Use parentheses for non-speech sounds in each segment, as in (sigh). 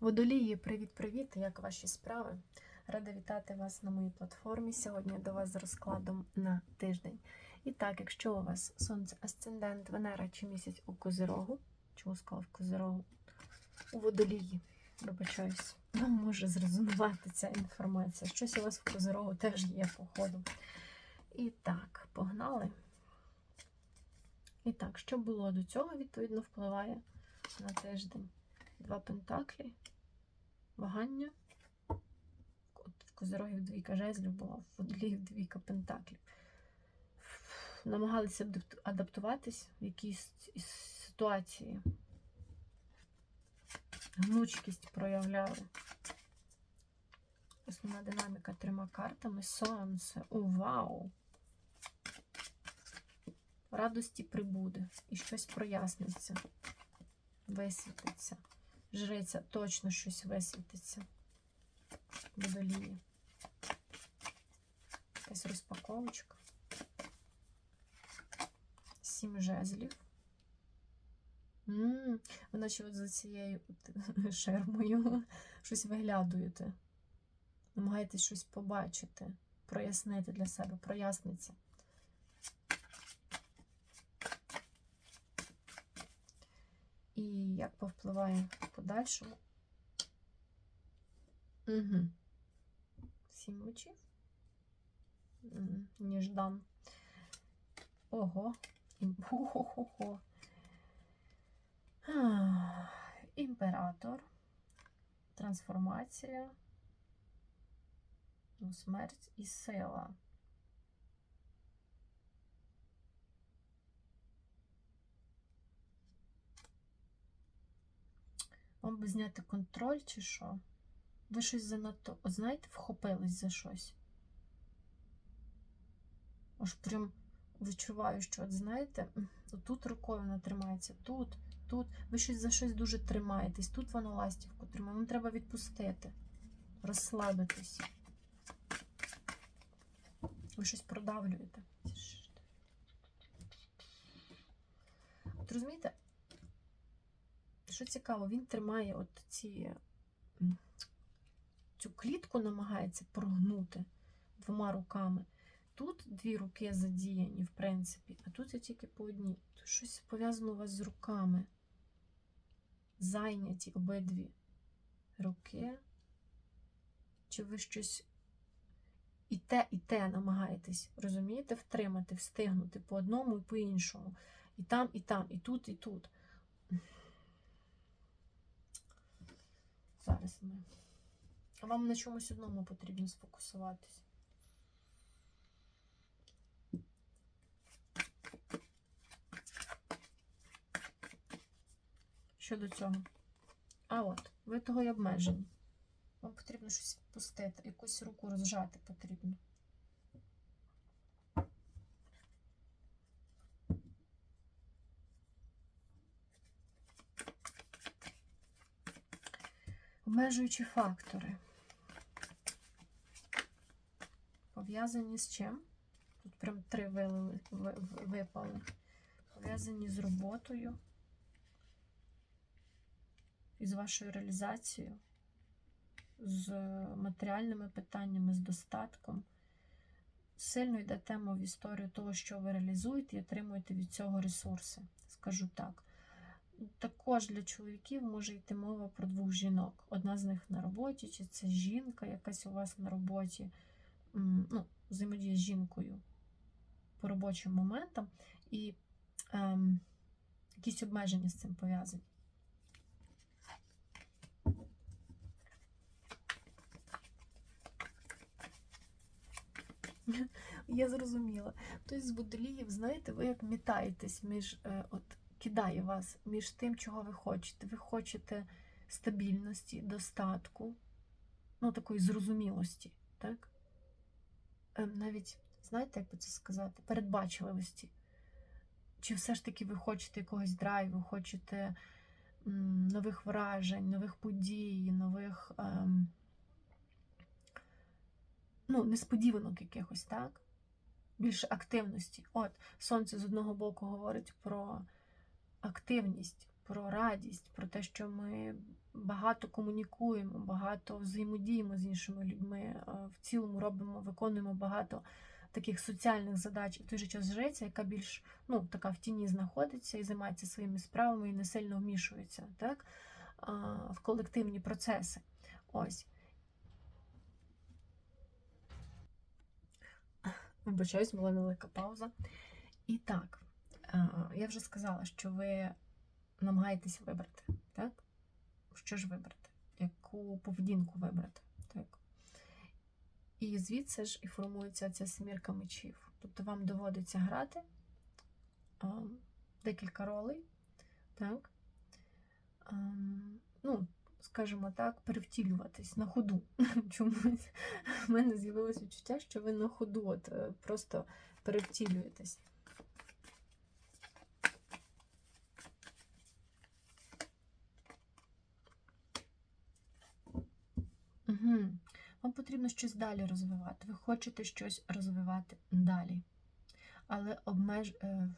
Водолії, привіт-привіт! Як ваші справи? Рада вітати вас на моїй платформі. Сьогодні до вас з розкладом на тиждень. І так, якщо у вас сонце, асцендент, Венера чи місяць у Козирогу, чому сказав Козирогу? У водолії, вибачаюсь, вам може зрезонувати ця інформація. Щось у вас в Козирогу теж є, походу. І так, погнали. І так, що було до цього, відповідно, впливає на тиждень. Два пентаклі, вагання. В Козирогів двійка жезлів була, в Водоліїв двійка пентаклів. Намагалися адаптуватись в якійсь ситуації. Гнучкість проявляли. Основна динаміка трьома картами. Сонце. О, вау! Радості прибуде і щось проясниться, висвітиться. Жриця точно щось висвітиться. Водолії. Якась розпаковочка. Сім жезлів. М, Ви наче от за цією (laughs) шермою (laughs) щось виглядуєте. Намагаєтесь щось побачити, прояснити для себе, проясниться. І як повпливає в подальшому. Угу. Сім мечів. М, Ніждан. Ого. Хо-хо-хо-хо. Імператор. Трансформація. Ну, смерть і сила. Вам би зняти контроль чи що? Ви щось занадто, от знаєте, вхопились за щось. Аж прям відчуваю, що, от знаєте, тут рукою вона тримається, тут, тут. Ви щось за щось дуже тримаєтесь, тут воно ластівку тримає. Вам треба відпустити, розслабитись. Ви щось продавлюєте. От розумієте, що цікаво, він тримає от ці, цю клітку намагається прогнути двома руками. Тут дві руки задіяні, в принципі, а тут я тільки по одній. Тут щось пов'язано у вас з руками. Зайняті обидві руки. Чи ви щось і те, і те намагаєтесь, розумієте, втримати, встигнути по одному і по іншому. І там, і там, і тут, і тут. Зараз ми. Вам на чомусь одному потрібно сфокусуватись. Щодо цього. А от, ви того й обмежені. Вам потрібно щось пустити, якусь руку розжати потрібно. Обмежуючі фактори. Пов'язані з чим? Тут прям три випали. Пов'язані з роботою, із вашою реалізацією, з матеріальними питаннями, з достатком. Сильно йде тема в історію того, що ви реалізуєте і отримуєте від цього ресурси, скажу так. Також для чоловіків може йти мова про двох жінок. Одна з них на роботі, чи це жінка якась у вас на роботі, ну, взаємодія з жінкою по робочим моментам, і ем, якісь обмеження з цим пов'язані. Я зрозуміла. Тобто з водоліїв, знаєте, ви як мітаєтесь між, е, от кидає вас між тим, чого ви хочете. Ви хочете стабільності, достатку, ну, такої зрозумілості, так? Е, навіть, знаєте, як би це сказати, передбачливості. Чи все ж таки ви хочете якогось драйву, хочете нових вражень, нових подій, нових. Ем, ну, несподіванок якихось, так? Більше активності. От, сонце з одного боку говорить про активність, про радість, про те, що ми багато комунікуємо, багато взаємодіємо з іншими людьми. е, В цілому робимо, виконуємо багато таких соціальних задач. І в той же час жриця, яка більш ну, така в тіні знаходиться і займається своїми справами і не сильно вмішується так, в колективні процеси. Ось. Вибачаюсь, була невелика пауза. І так, я вже сказала, що ви намагаєтесь вибрати, так? Що ж вибрати? Яку поведінку вибрати? Так? І звідси ж і формується ця семірка мечів. Тобто вам доводиться грати а, декілька ролей, так? А, ну, скажімо так, перевтілюватись на ходу. (laughs) Чомусь в мене з'явилось відчуття, що ви на ходу от, е, просто перевтілюєтесь. Угу. Вам потрібно щось далі розвивати. Ви хочете щось розвивати далі. Але обмеж... е,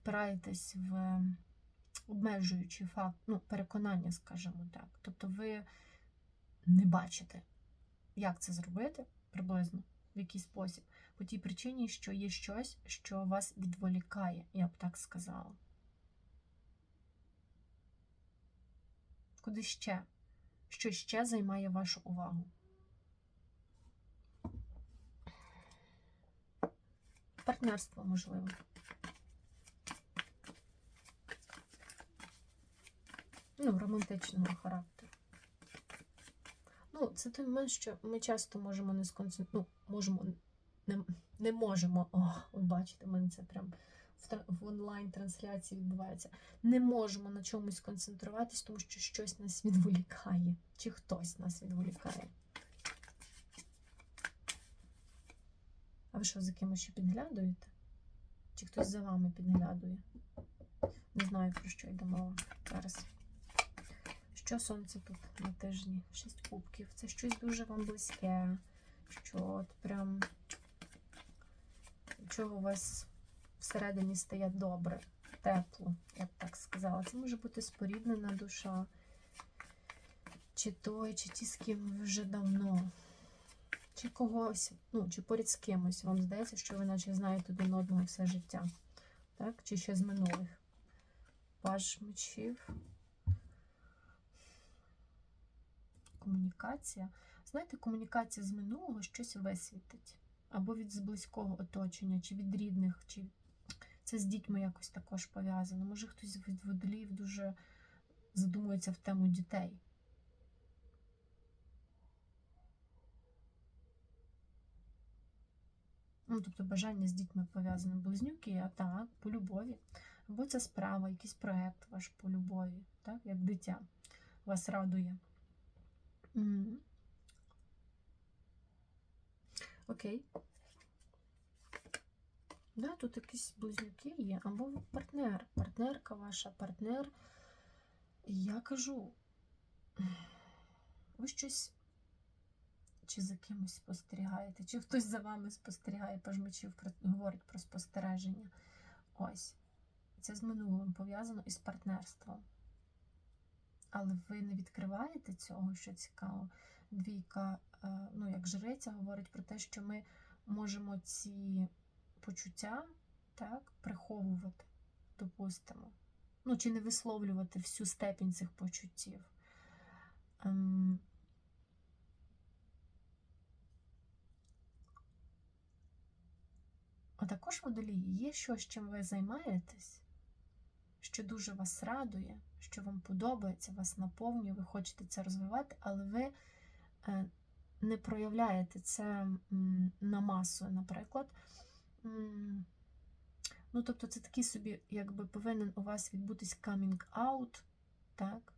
впираєтесь в обмежуючий факт, ну, переконання, скажімо так. Тобто ви не бачите, як це зробити приблизно, в який спосіб. По тій причині, що є щось, що вас відволікає, я б так сказала. Куди ще? Що ще займає вашу увагу? Партнерство можливо. Ну, романтичного характеру. Ну, це той момент, що ми часто можемо не сконцентрувати, ну, можемо, не, не можемо, о, ви бачите, мене це прям в, онлайн-трансляції відбувається. Не можемо на чомусь концентруватись, тому що щось нас відволікає, чи хтось нас відволікає. А ви що, за кимось ще підглядуєте? Чи хтось за вами підглядує? Не знаю, про що йде мова зараз. Що сонце тут на тижні? Шість кубків. Це щось дуже вам близьке. Що от прям чого у вас всередині стає добре, тепло, я б так сказала. Це може бути споріднена душа. Чи той, чи ті, з ким ви вже давно. Чи когось, ну, чи поряд з кимось. Вам здається, що ви наче знаєте один одного все життя. Так? Чи ще з минулих. Паж мечів. Комунікація. Знаєте, комунікація з минулого щось висвітить. Або від близького оточення, чи від рідних, чи це з дітьми якось також пов'язано. Може, хтось від водолів дуже задумується в тему дітей. Ну, тобто бажання з дітьми пов'язане близнюки, а так, по любові. Або це справа, якийсь проєкт ваш по любові, так, як дитя вас радує. Окей. Да, тут якісь близнюки є, або партнер, партнерка ваша, партнер. І я кажу, ви щось чи за кимось спостерігаєте, чи хтось за вами спостерігає, пажмачів говорить про спостереження. Ось. Це з минулим пов'язано із партнерством. Але ви не відкриваєте цього, що цікаво. Двійка, е, ну, як жриця, говорить про те, що ми можемо ці почуття так, приховувати, допустимо. Ну, чи не висловлювати всю степінь цих почуттів. Ем, А також водолії є щось, чим ви займаєтесь, що дуже вас радує, що вам подобається, вас наповнює, ви хочете це розвивати, але ви е, не проявляєте це на масу, наприклад. Ну, тобто, це такий собі, якби повинен у вас відбутись out, так?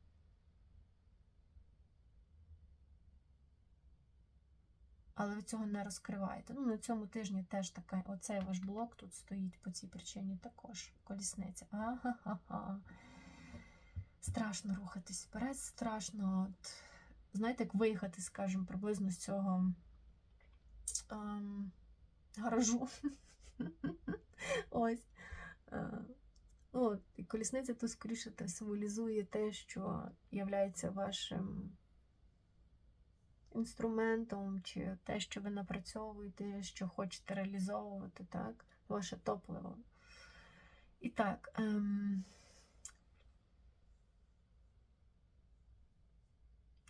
Але ви цього не розкриваєте. Ну, на цьому тижні теж така, оцей ваш блок тут стоїть по цій причині також. Колісниця. Ага-ха-ха. Страшно рухатись вперед, страшно. От, знаєте, як виїхати, скажімо, приблизно з цього ем, гаражу. (laughs) Ось. Е, Ну, колісниця тут скоріше символізує те, що являється вашим інструментом, чи те, що ви напрацьовуєте, що хочете реалізовувати, так? Ваше топливо. І так. Ем...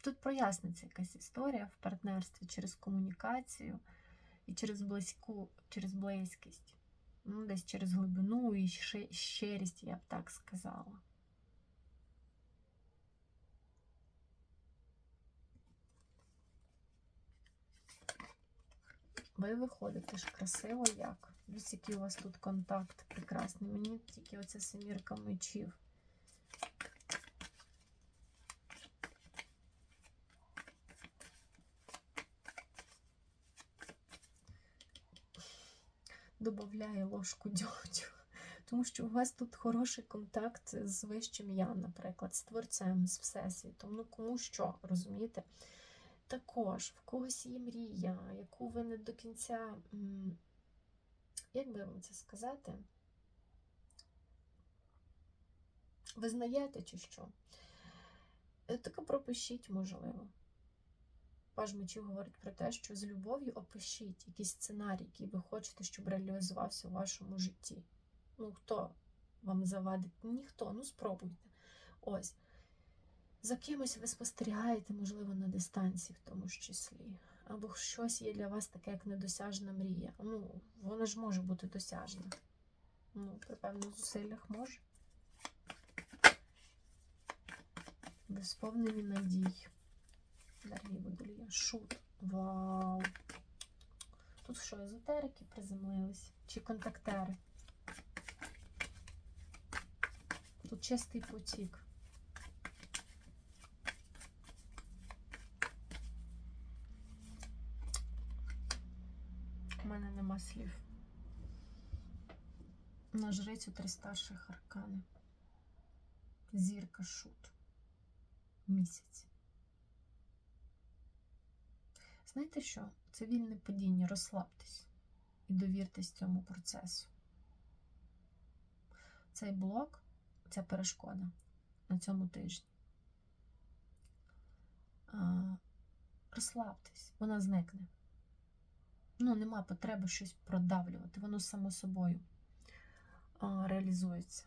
Тут проясниться якась історія в партнерстві через комунікацію і через близьку, через близькість. Ну, десь через глибину і щирість, я б так сказала. Ви виходите ж красиво як. Дивіться, який у вас тут контакт прекрасний. Мені тільки оця семірка мечів. Добавляє ложку дьогтю. (laughs) Тому що у вас тут хороший контакт з вищим я, наприклад, з творцем, з всесвітом. Ну кому що, розумієте? Також в когось є мрія, яку ви не до кінця, як би вам це сказати, визнаєте чи що? Е, Так пропишіть, можливо. Паж мечів говорить про те, що з любов'ю опишіть якийсь сценарій, який ви хочете, щоб реалізувався у вашому житті. Ну, хто вам завадить? Ніхто, ну спробуйте. Ось. За кимось ви спостерігаєте, можливо, на дистанції в тому ж числі. Або щось є для вас таке, як недосяжна мрія. Ну, вона ж може бути досяжна. Ну, при певних зусиллях може. Ви сповнені надій. Дорогі водолія. Шут. Вау! Тут що, езотерики приземлились? Чи контактери? Тут чистий потік. У мене нема слів. На жрицю три старших аркани. Зірка шут. Місяць. Знаєте що? Це вільне падіння, розслабтесь і довіртесь цьому процесу. Цей блок, ця перешкода на цьому тижні. Розслабтесь, вона зникне. Ну, нема потреби щось продавлювати, воно само собою реалізується.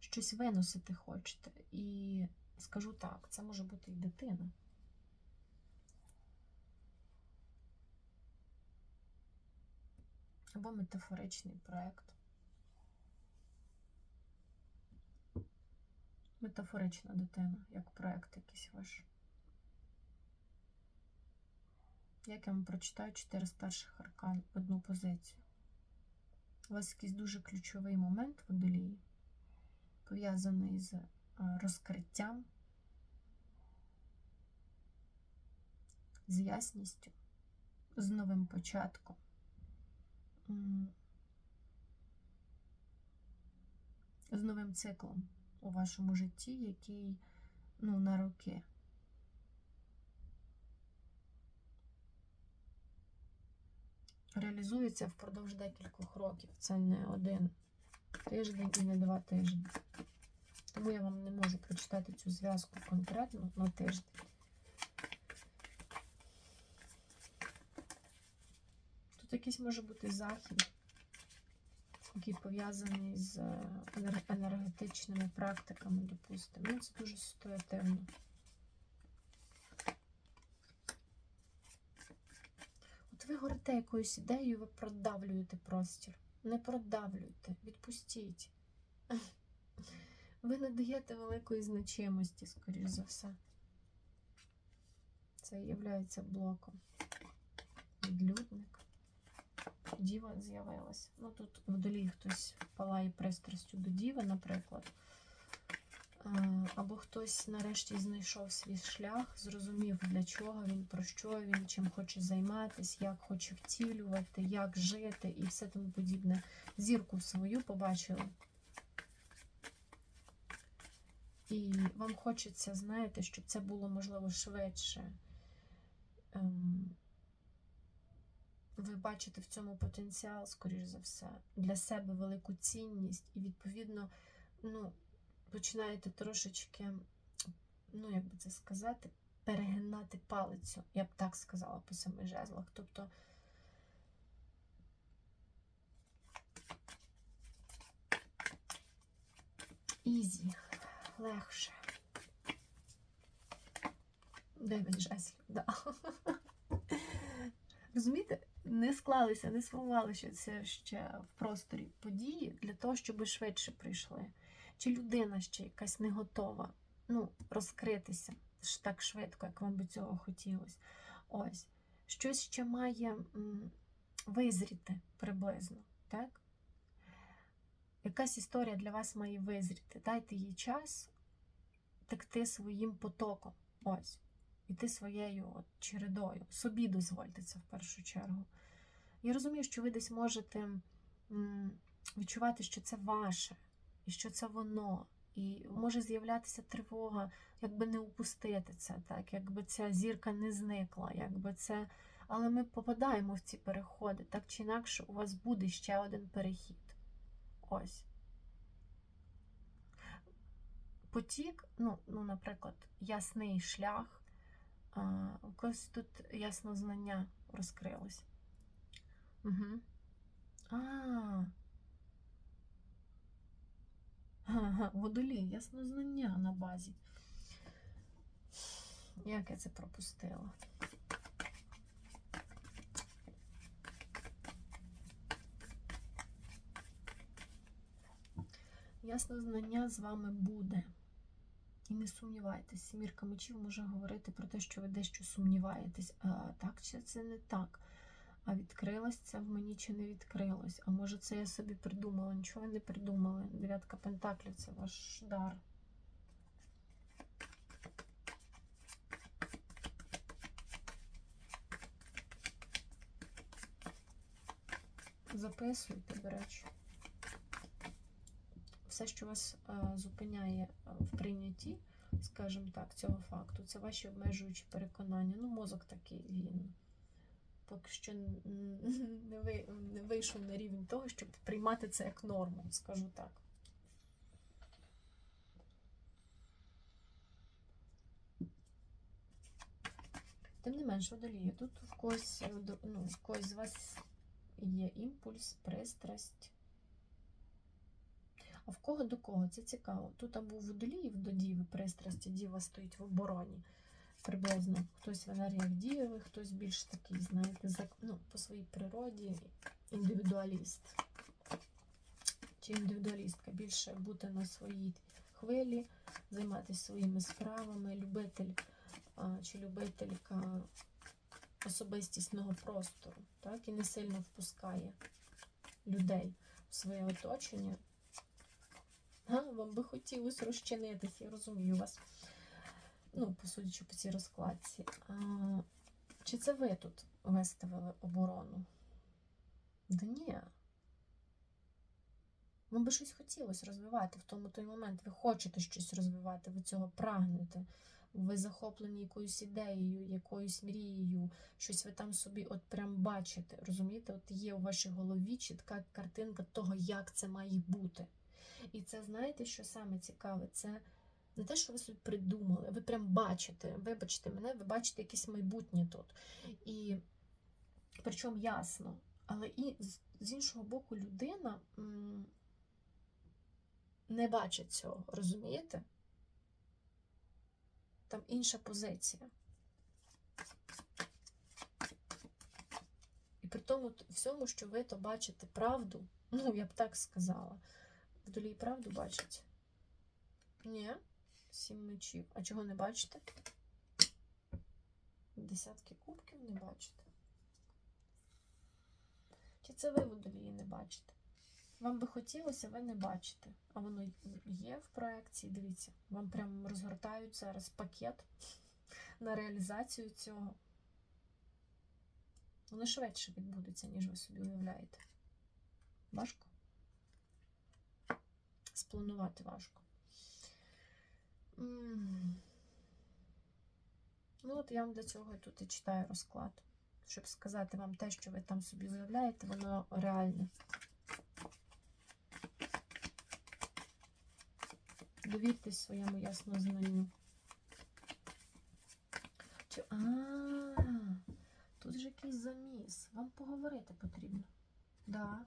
Щось виносити хочете. І скажу так, це може бути і дитина. Або метафоричний проєкт. Метафорична дитина, як проєкт якийсь ваш. Як я вам прочитаю чотири старших аркан в одну позицію. У вас якийсь дуже ключовий момент в водолії, пов'язаний з розкриттям, з ясністю, з новим початком. З новим циклом у вашому житті, який ну, на роки. Реалізується впродовж декількох років. Це не один тиждень і не два тижні. Тому я вам не можу прочитати цю зв'язку конкретно на тиждень. Тут якийсь може бути захід, який пов'язаний з енергетичними практиками, допустимо. Ну, це дуже ситуативно. От ви горите якоюсь ідеєю, ви продавлюєте простір. Не продавлюйте, відпустіть. Ви не даєте великої значимості, скоріш за все. Це є блоком. Відлюдник. Діва з'явилася. Ну тут вдолі хтось палає пристрастю до діви, наприклад. Е, Або хтось нарешті знайшов свій шлях, зрозумів, для чого він, про що він, чим хоче займатися, як хоче втілювати, як жити і все тому подібне. Зірку свою побачили. І вам хочеться, знаєте, щоб це було можливо швидше. Ем, ви бачите в цьому потенціал, скоріш за все, для себе велику цінність, і, відповідно, ну, починаєте трошечки, ну, як би це сказати, перегинати палицю, я б так сказала по семи жезлах. Тобто. Ізі, легше. Дев'ять жезлів, да. Розумієте, не склалися, не сформувалися це ще в просторі події для того, щоб швидше прийшли. Чи людина ще якась не готова ну, розкритися так швидко, як вам би цього хотілося. Ось. Щось ще має м, визріти приблизно, так? Якась історія для вас має визріти. Дайте їй час текти своїм потоком. Ось. Іти своєю от, чередою. Собі дозвольте це в першу чергу. Я розумію, що ви десь можете відчувати, що це ваше, і що це воно. І може з'являтися тривога, якби не упустити це, так, якби ця зірка не зникла, якби це. Але ми попадаємо в ці переходи. Так чи інакше, у вас буде ще один перехід. Ось. Потік, ну, ну наприклад, ясний шлях. Когось тут яснознання розкрилось. Угу. А. Водолій, яснознання на базі. Як я це пропустила? Яснознання з вами буде. І не сумнівайтесь, сімірка мечів може говорити про те, що ви дещо сумніваєтесь. А так чи це не так? А відкрилось це в мені чи не відкрилось? А може це я собі придумала? Нічого не придумали. Дев'ятка пентаклів це ваш дар. Записуйте, до речі. Все, що вас е, зупиняє е, в прийнятті, скажімо так, цього факту, це ваші обмежуючі переконання. Ну, мозок такий він поки що не, ви, не вийшов на рівень того, щоб приймати це як норму, скажу так. Тим не менш, водолію, тут в когось, ну, в когось з вас є імпульс, пристрасть. А в кого до кого? Це цікаво. Тут або в водоліїв до діви пристрасті, діва стоїть в обороні приблизно. Хтось в енергіях дієвих, хтось більш такий, знаєте, ну, по своїй природі індивідуаліст. Чи індивідуалістка більше бути на своїй хвилі, займатися своїми справами, любитель чи любителька особистісного простору, так, і не сильно впускає людей в своє оточення. А, вам би хотілося розчинитись, я розумію вас ну, посудячи по цій розкладці. А, Чи це ви тут виставили оборону? Да ні. Вам би щось хотілося розвивати в тому той момент. Ви хочете щось розвивати, ви цього прагнете. Ви захоплені якоюсь ідеєю, якоюсь мрією, щось ви там собі от прям бачите. Розумієте? От є у вашій голові чітка картинка того, як це має бути. І це, знаєте, що саме цікаве? Це не те, що ви собі придумали, ви прям бачите, вибачте мене, ви бачите якесь майбутнє тут. І причому ясно. Але і з іншого боку, людина не бачить цього, розумієте? Там інша позиція. І при тому всьому, що ви то бачите правду, ну, я б так сказала, вдолі правду бачить? Ні. Сім мечів. А чого не бачите? Десятки кубків не бачите. Чи це ви водолії не бачите? Вам би хотілося, ви не бачите. А воно є в проекції, дивіться, вам прямо розгортають зараз пакет на реалізацію цього. Воно швидше відбудеться, ніж ви собі уявляєте. Важко? Спланувати важко. Ну, от я вам для цього тут і читаю розклад. щоб сказати вам те, що ви там собі уявляєте, воно реальне. Довіртесь своєму яснознанню. Чи... А, тут же якийсь заміс. Вам поговорити потрібно. Да.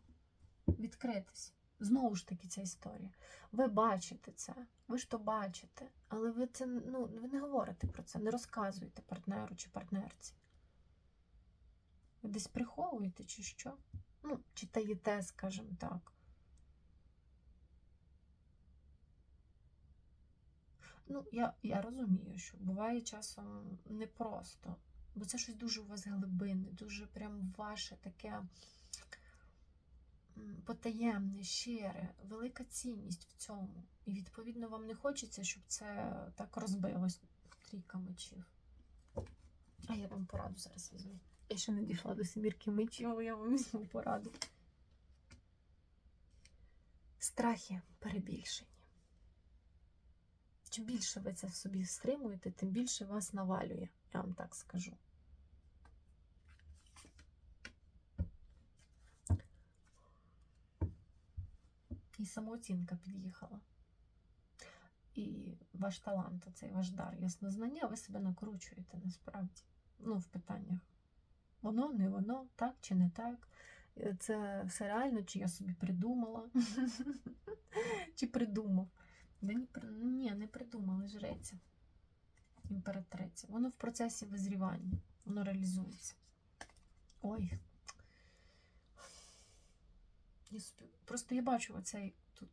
Відкритись. Знову ж таки, ця історія. Ви бачите це, ви ж то бачите, але ви це ну, ви не говорите про це, не розказуєте партнеру чи партнерці. Ви десь приховуєте чи що? Ну, чи таїте, скажімо так. Ну, я, я розумію, що буває часом непросто, бо це щось дуже у вас глибинне, дуже прям ваше таке потаємне, щире, велика цінність в цьому. І відповідно вам не хочеться, щоб це так розбилось трійка мечів. А я вам пораду зараз візьму. Я ще не дійшла до семірки мечів, але я вам візьму пораду. Страхи перебільшені. Чим більше ви це в собі стримуєте, тим більше вас навалює, я вам так скажу. І самооцінка під'їхала. І ваш талант, оцей ваш дар, яснознання, ви себе накручуєте насправді. Ну, в питаннях. Воно, не воно, так чи не так. Е, Це все реально, чи я собі придумала, (laughs) чи придумав. Ні, не придумали жреця. Імператриця. Воно в процесі визрівання, воно реалізується. Ой. Я собі, просто я бачу оцей тут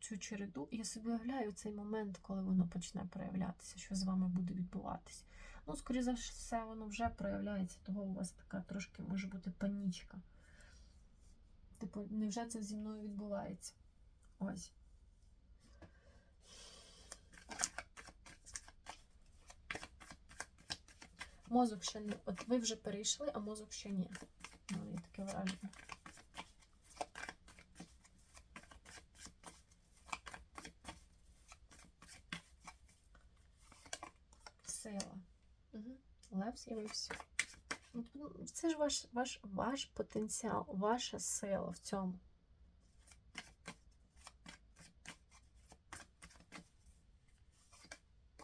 цю череду, і я собі уявляю цей момент, коли воно почне проявлятися, що з вами буде відбуватися. Ну, скоріше за все, воно вже проявляється, того у вас така трошки може бути панічка. Типу, невже це зі мною відбувається? Ось. Мозок ще не. От ви вже перейшли, а мозок ще ні. Ну, є таке враження. Сила. Угу. Лев з'явився. Ну, ну, Це ж ваш, ваш, ваш потенціал, ваша сила в цьому.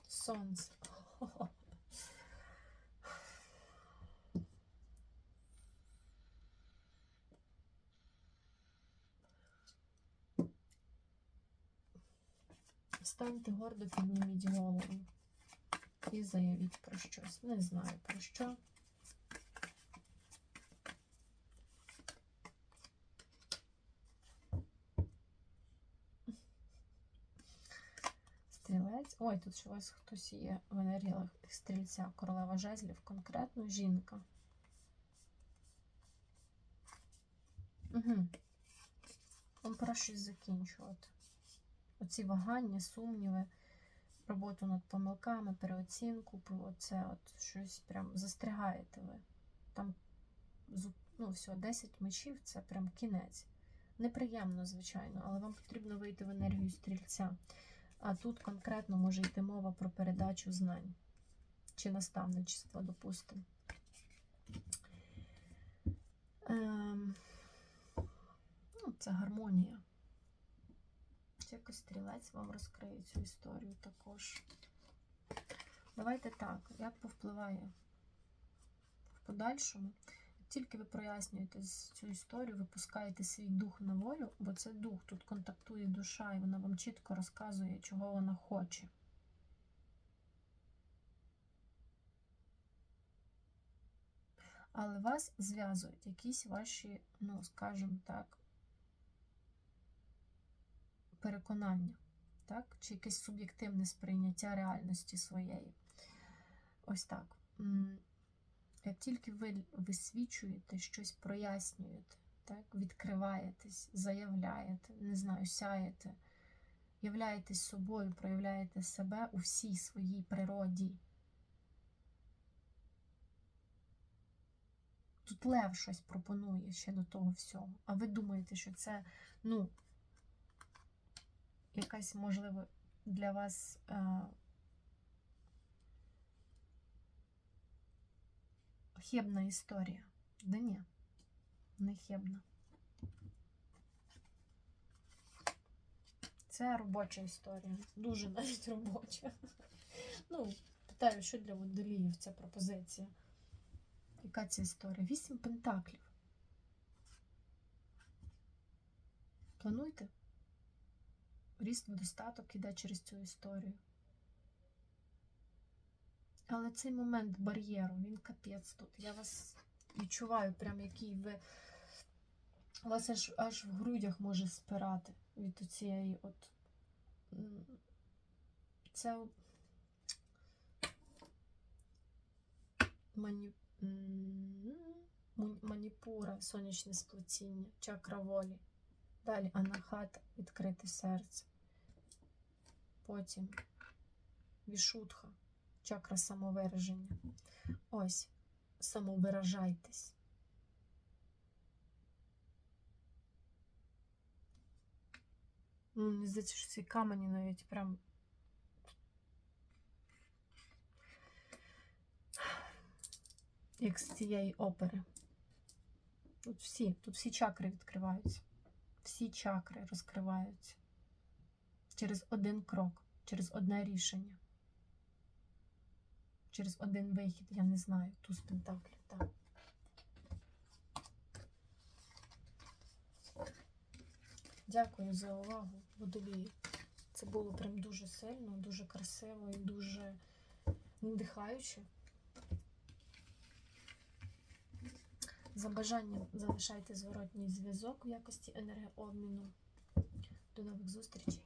Сонце. (laughs) Станьте гордо, підніміть голову і заявіть про щось. Не знаю про що. Стрілець. Ой, тут у вас хтось є в енергіях стрільця, королева жезлів, конкретно жінка. Угу. Вам пора щось закінчувати. Оці вагання, сумніви, роботу над помилками, переоцінку, оце от щось прям застрягаєте ви. Там ну, все, 10 мечів це прям кінець. Неприємно, звичайно, але вам потрібно вийти в енергію стрільця. А тут конкретно може йти мова про передачу знань чи наставничество, допустимо. Ем, ну, це гармонія. Це якось стрілець вам розкриє цю історію також. Давайте так, як повпливає в подальшому. Тільки ви прояснюєте цю історію, ви пускаєте свій дух на волю, бо це дух, тут контактує душа, і вона вам чітко розказує, чого вона хоче. Але вас зв'язують якісь ваші, ну, скажімо так, переконання, так? Чи якесь суб'єктивне сприйняття реальності своєї. Ось так. Як тільки ви висвічуєте, щось прояснюєте, так? відкриваєтесь, заявляєте, не знаю, сяєте, являєтесь собою, проявляєте себе у всій своїй природі. Тут лев щось пропонує ще до того всього. А ви думаєте, що це, ну, якась, можливо, для вас е, хибна історія. Да ні, не хибна. Це робоча історія. Дуже навіть робоча. Ну, питаю, що для водоліїв ця пропозиція? Яка це історія? Вісім пентаклів. Плануйте. Ріст в достаток іде через цю історію. Але цей момент бар'єру, він капець тут. Я вас відчуваю, прям який ви. Вас аж, аж в грудях може спирати від цієї от. Це мані... маніпура, сонячне сплетіння, чакра волі. Далі анахата, відкрите серце. Потім вішутха, чакра самовираження. Ось, самовиражайтесь. Ну, Мені здається, що ці камені навіть прям. Як з цієї опери. Тут всі, тут всі чакри відкриваються. Всі чакри розкриваються. Через один крок, через одне рішення. Через один вихід, я не знаю, туз пентаклів, так. Дякую за увагу, водолії. Це було прям дуже сильно, дуже красиво і дуже надихаюче. За бажанням залишайте зворотній зв'язок в якості енергообміну. До нових зустрічей!